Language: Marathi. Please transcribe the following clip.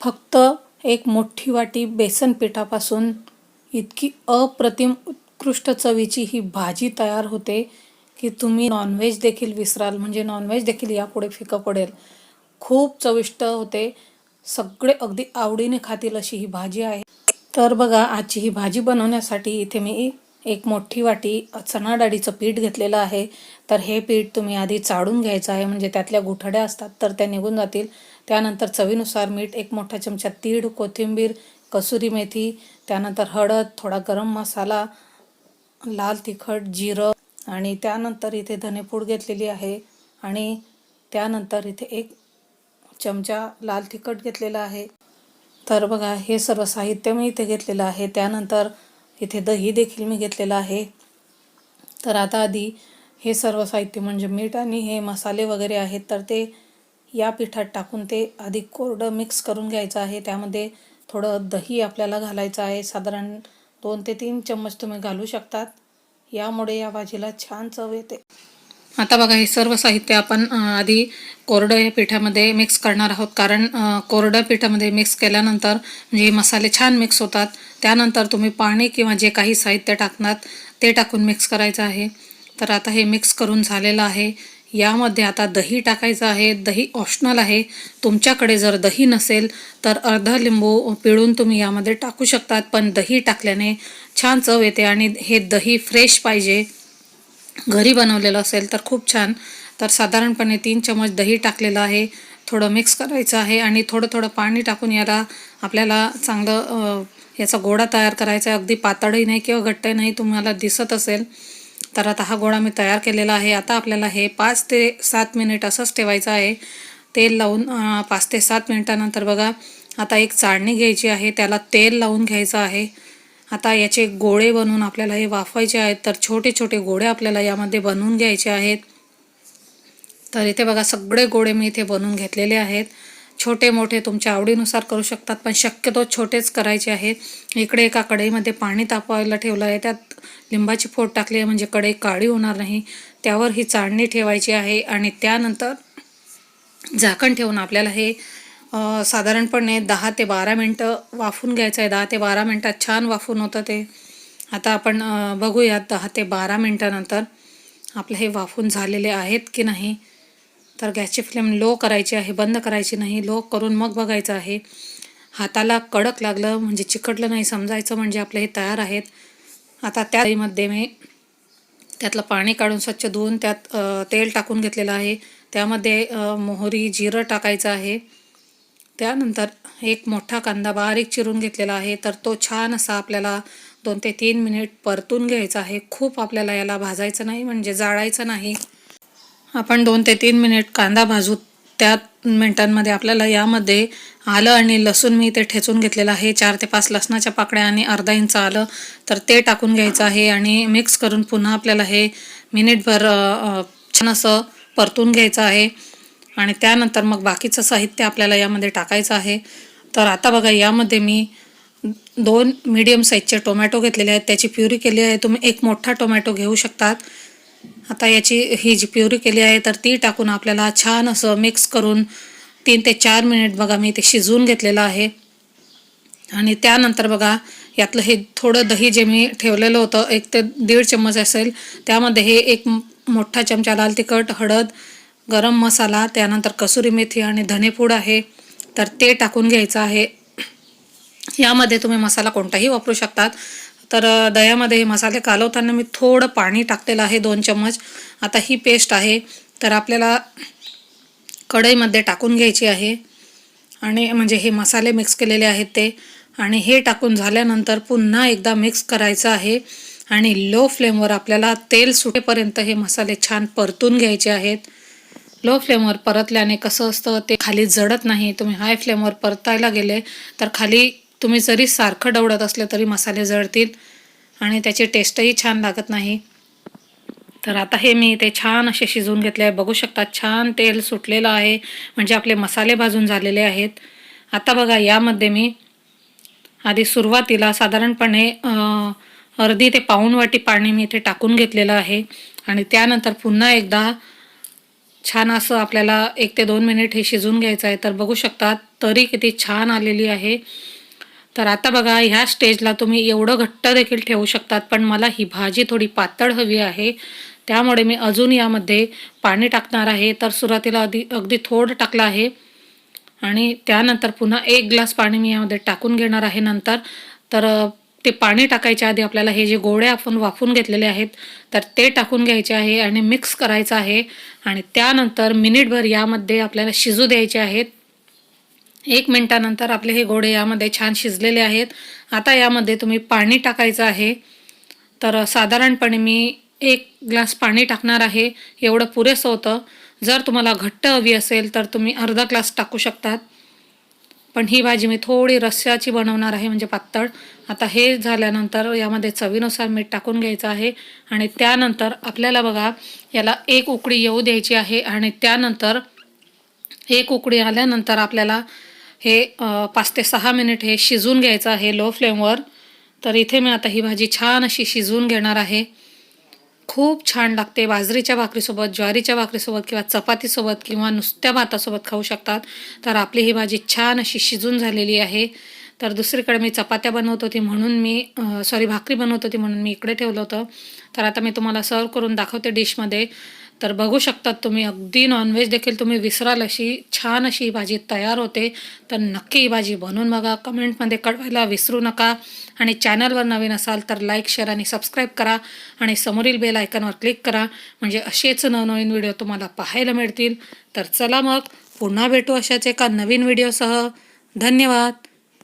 फक्त एक मोठी वाटी बेसन पिठापासून इतकी अप्रतिम उत्कृष्ट चवीची ही भाजी तयार होते की तुम्ही नॉनव्हेज देखील विसराल. म्हणजे नॉनव्हेज देखील यापुढे फिकं पडेल. खूप चविष्ट होते. सगळे अगदी आवडीने खातील अशी ही भाजी आहे. तर बघा आजची ही भाजी बनवण्यासाठी इथे मी एक मोठी वाटी चणा डाळीचं पीठ घेतलेलं आहे. तर हे पीठ तुम्ही आधी चाळून घ्यायचं आहे म्हणजे त्यातल्या गुठड्या असतात तर त्या निघून जातील. त्यानंतर चवीनुसार मीठ एक मोठा चमचा तीळ कोथिंबीर कसुरी मेथी त्यानंतर हळद थोडा गरम मसाला लाल तिखट जिरं आणि त्यानंतर इथे धनेपूड घेतलेली आहे. आणि त्यानंतर इथे एक चमचा लाल तिखट घेतलेला आहे. तर बघा हे सर्व साहित्य मी इथे घेतलेलं आहे. त्यानंतर इथे दही देखील मी घेतलेलं आहे. तर आता आधी हे सर्व साहित्य म्हणजे मीठ आणि हे मसाले वगैरे आहेत तर ते या पिठात टाकून ते आधी कोरडं मिक्स करून घ्यायचं आहे. त्यामध्ये थोडं दही आपल्याला घालायचं आहे. साधारण दोन ते तीन चम्मच तुम्ही घालू शकतात. यामुळे या भाजीला छान चव येते. आता बघा हे सर्व साहित्य आपण आधी कोरडं या पिठामध्ये मिक्स करणार आहोत. कारण कोरडं कोरड्या पिठामध्ये मिक्स केल्यानंतर म्हणजे हे मसाले छान मिक्स होतात त्यानंतर तुम्ही पाणी किंवा जे काही साहित्य टाकणार ते टाकून मिक्स करायचं आहे. तर आता हे मिक्स करून झालेलं आहे. यामध्ये आता दही टाकायचं आहे. दही ऑप्शनल आहे. तुमच्याकडे जर दही नसेल तर अर्धा लिंबू पिळून तुम्ही यामध्ये टाकू शकतात. पण दही टाकल्याने छान चव येते आणि हे दही फ्रेश पाहिजे. घरी बनवलेलं असेल तर खूप छान. तर साधारणपणे तीन चमच दही टाकलेलं आहे. थोडं मिक्स करायचं आहे आणि थोडं थोडं पाणी टाकून याला आपल्याला चांगलं याचा गोळा तयार करायचा आहे. अगदी पातळही नाही किंवा घट्टही नाही तुम्हाला दिसत असेल. तर आता हा गोळा मी तयार केलेला आहे. आता आपल्याला हे पाच ते सात मिनिट असंच ठेवायचं आहे. तेल लावून पाच ते सात मिनिटानंतर बघा. आता एक चाळणी घ्यायची आहे. त्याला तेल लावून घ्यायचं आहे. आता याचे गोळे बनवून आपल्याला हे वाफवायचे आहेत तर छोटे छोटे गोळे आपल्याला यामध्ये बनवून घ्यायचे आहेत. तर इथे बघा सगळे गोळे मी इथे बनवून घेतलेले आहेत. छोटे मोठे तुमच्या आवडीनुसार करू शकतात पण शक्यतो छोटेच करायचे आहेत. इकडे एका कढईमध्ये पाणी तापवायला ठेवलं आहे. त्यात लिंबाची फोड टाकली आहे म्हणजे कढई काळी होणार नाही. त्यावर ही चाळणी ठेवायची आहे आणि त्यानंतर झाकण ठेवून आपल्याला हे साधारणपणे दहा ते बारा मिनटं वाफून घ्यायचं आहे दहा ते बारा मिनटात छान वाफून होतं ते. आता आपण बघूयात दहा ते बारा मिनटानंतर आपलं हे वाफून झालेले आहेत की नाही. तर गॅसची फ्लेम लो करायची आहे बंद करायची नाही. लो करून मग बघायचं आहे. हाताला कडक लागलं म्हणजे चिकटलं नाही समजायचं म्हणजे आपले हे तयार आहेत. आता त्यामध्ये मी त्यातलं पाणी काढून स्वच्छ धुवून त्यात तेल टाकून घेतलेलं आहे. त्यामध्ये मोहरी जिरं टाकायचं आहे. त्यानंतर एक मोठा कांदा बारीक चिरून घेतलेला आहे तर तो छान असा आपल्याला दोन ते तीन मिनिट परतून घ्यायचा आहे. खूप आपल्याला याला भाजायचं नाही म्हणजे जाळायचं नाही. आपण दोन ते तीन मिनिट कांदा भाजू त्या मिनिटांमध्ये आपल्याला यामध्ये आलं आणि लसूण मी ते ठेचून घेतलेलं आहे. चार ते पाच लसणाच्या पाकळ्या आणि अर्धा इंच आलं तर ते टाकून घ्यायचं आहे आणि मिक्स करून पुन्हा आपल्याला हे मिनिटभर छान असं परतून घ्यायचं आहे. आणि त्यानंतर मग बाकीचं साहित्य आपल्याला यामध्ये टाकायचं आहे. तर आता बघा यामध्ये मी दोन मीडियम साईजचे टोमॅटो घेतलेले आहेत. त्याची प्युरी केली आहे. तुम्ही एक मोठा टोमॅटो घेऊ शकतात. आता याची ही जी प्युरी केली आहे तर ती टाकून आपल्याला छान असं मिक्स करून तीन ते चार मिनिट बघा मी ते शिजवून घेतलेलं आहे. आणि त्यानंतर बघा यातलं हे थोडं दही जे मी ठेवलेलं होतं एक ते दीड चम्मच असेल त्यामध्ये हे एक मोठा चमचा लाल तिखट हळद गरम मसाला त्यानंतर कसुरी मेथी आणि धनेपूड आहे तर ते टाकून घ्यायचं आहे. यामध्ये तुम्ही मसाला कोणताही वापरू शकतात. तर दह्यामध्ये हे मसाले कालवताना मी थोडं पाणी टाकलेलं आहे दोन चम्मच. आता ही पेस्ट आहे तर आपल्याला कढईमध्ये टाकून घ्यायची आहे. आणि म्हणजे हे मसाले मिक्स केलेले आहेत ते. आणि हे टाकून झाल्यानंतर पुन्हा एकदा मिक्स करायचं आहे. आणि लो फ्लेमवर आपल्याला तेल सुटेपर्यंत हे मसाले छान परतून घ्यायचे आहेत. लो फ्लेमवर परतल्याने कसं असतं ते खाली जडत नाही तुम्ही हाय फ्लेमवर परतायला गेले तर खाली तुम्ही जरी सारखं डवडत असले तरी मसाले जळतील आणि त्याची टेस्टही छान लागत नाही. तर आता हे मी ते छान असे शिजवून घेतले आहे. बघू शकता छान तेल सुटलेलं आहे म्हणजे आपले मसाले भाजून झालेले आहेत. आता बघा यामध्ये मी आधी सुरुवातीला साधारणपणे अर्धी ते पाऊण वाटी पाणी मी इथे टाकून घेतलेलं आहे. आणि त्यानंतर पुन्हा एकदा छान असं आपल्याला एक ते दोन मिनिट हे शिजून घ्यायचं आहे. तर बघू शकतात तरी किती छान आलेली आहे. तर आता बघा ह्या स्टेजला तुम्ही एवढं घट्ट देखील ठेवू शकतात पण मला ही भाजी थोडी पातळ हवी आहे. त्यामुळे मी अजून यामध्ये पाणी टाकणार आहे. तर सुरुवातीला अगदी अगदी थोडं टाकलं आहे. आणि त्यानंतर पुन्हा एक ग्लास पाणी मी यामध्ये टाकून घेणार आहे नंतर. तर ते पाणी टाकायच्या आधी आपल्याला हे जे गोळे आपण वाफून घेतलेले आहेत तर ते टाकून घ्यायचे आहे आणि मिक्स करायचं आहे. आणि त्यानंतर मिनिटभर यामध्ये आपल्याला शिजू द्यायचे आहेत. एक मिनटानंतर आपले हे गोळे यामध्ये छान शिजलेले आहेत. आता यामध्ये तुम्ही पाणी टाकायचं आहे. तर साधारणपणे मी एक ग्लास पाणी टाकणार आहे. एवढं पुरेसं होतं. जर तुम्हाला घट्ट हवी असेल तर तुम्ही अर्धा ग्लास टाकू शकतात. पण ही भाजी मी थोडी रस्स्याची बनवणार आहे म्हणजे पातळ. आता हे झाल्यानंतर यामध्ये चवीनुसार मीठ टाकून घ्यायचं आहे आणि त्यानंतर आपल्याला बघा याला एक उकडी येऊ द्यायची आहे आणि त्यानंतर एक उकडी आल्यानंतर आपल्याला हे पाच ते सहा मिनिट हे शिजून घ्यायचं आहे लो फ्लेमवर. तर इथे मी आता ही भाजी छान अशी शिजवून घेणार आहे. खूप छान लागते. बाजरीच्या भाकरीसोबत ज्वारीच्या भाकरीसोबत किंवा चपातीसोबत किंवा नुसत्या भातासोबत खाऊ शकतात. तर आपली ही भाजी छान अशी शिजून झालेली आहे. तर दुसरीकडे मी चपात्या बनवत होती म्हणून मी सॉरी भाकरी बनवत होती म्हणून मी इकडे ठेवलं होतं. तर आता मी तुम्हाला सर्व करून दाखवते डिशमध्ये तर बघू शकतात तुम्ही. अगदी नॉनव्हेज देखील तुम्ही विसराल अशी छान अशी भाजी तयार होते. तर नक्की ही भाजी बनवून बघा. कमेंटमध्ये कळवायला विसरू नका. आणि चॅनलवर नवीन असाल तर लाईक शेअर आणि सबस्क्राईब करा. आणि समोरील बेल आयकनवर क्लिक करा. म्हणजे असेच नवनवीन व्हिडिओ तुम्हाला पाहायला मिळतील. तर चला मग पुन्हा भेटू अशाच एका नवीन व्हिडिओसह धन्यवाद.